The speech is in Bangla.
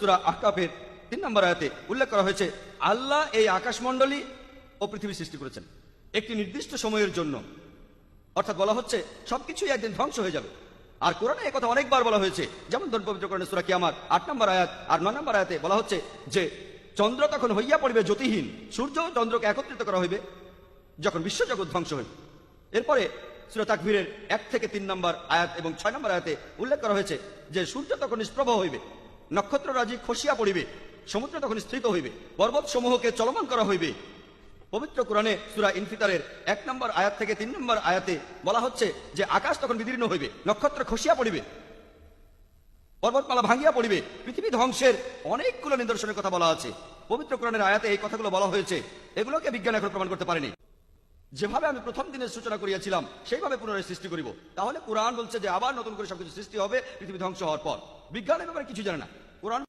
সুরা আহকাফের তিন নম্বর আয়াতে উল্লেখ করা হয়েছে, আল্লাহ এই আকাশমণ্ডলী ও পৃথিবী সৃষ্টি করেছেন। একটি নির্দিষ্ট সময়ের জন্য। অর্থাৎ বলা হচ্ছে, সবকিছুই একদিন ধ্বংস হয়ে যাবে। আর কোরআনে কথা অনেকবার বলা হয়েছে, যেমন ধরুন পবিত্র কোরআনে সুরা কিয়ামাত, আট নম্বর আয়াত আর নয় নম্বর আয়াতে বলা হচ্ছে যে, চন্দ্র তখন হইয়া পড়বে জ্যোতিহীন, সূর্য চন্দ্রকে একত্রিত করা হইবে, যখন বিশ্বজগৎ ধ্বংস হইবে। এরপরে সুরা তাকবীরের এক থেকে তিন নম্বর আয়াত এবং ছয় নম্বর আয়াতে উল্লেখ করা হয়েছে যে, সূর্য তখন নিষ্প্রভ হইবে। নক্ষত্র রাজি খসিয়া পড়িবে, সমুদ্র তখন স্থিত হইবে, পর্বত সমূহকে চলমান করা হইবে। পবিত্র কোরআনে সুরা ইনফিতারের এক নম্বর আয়াত থেকে তিন নম্বর আয়াতে বলা হচ্ছে যে, আকাশ তখন বিদীর্ণ হইবে, নক্ষত্র খসিয়া পড়িবে, পর্বতমালা ভাঙিয়া পড়িবে, পৃথিবী ধ্বংসের অনেকগুলো নিদর্শনের কথা বলা আছে। পবিত্র কোরআনের আয়াতে এই কথাগুলো বলা হয়েছে, এগুলোকে বিজ্ঞান এখন প্রমাণ করতে পারেনি। যেভাবে আমি প্রথম দিনের সূচনা করিয়াছিলাম, সেইভাবে পুনরায় সৃষ্টি করিব। তাহলে কোরআন বলছে যে আবার নতুন করে সবকিছু সৃষ্টি হবে, পৃথিবী ধ্বংস হওয়ার পর। বিজ্ঞানের ব্যাপারে কিছু জানে না। কোরআন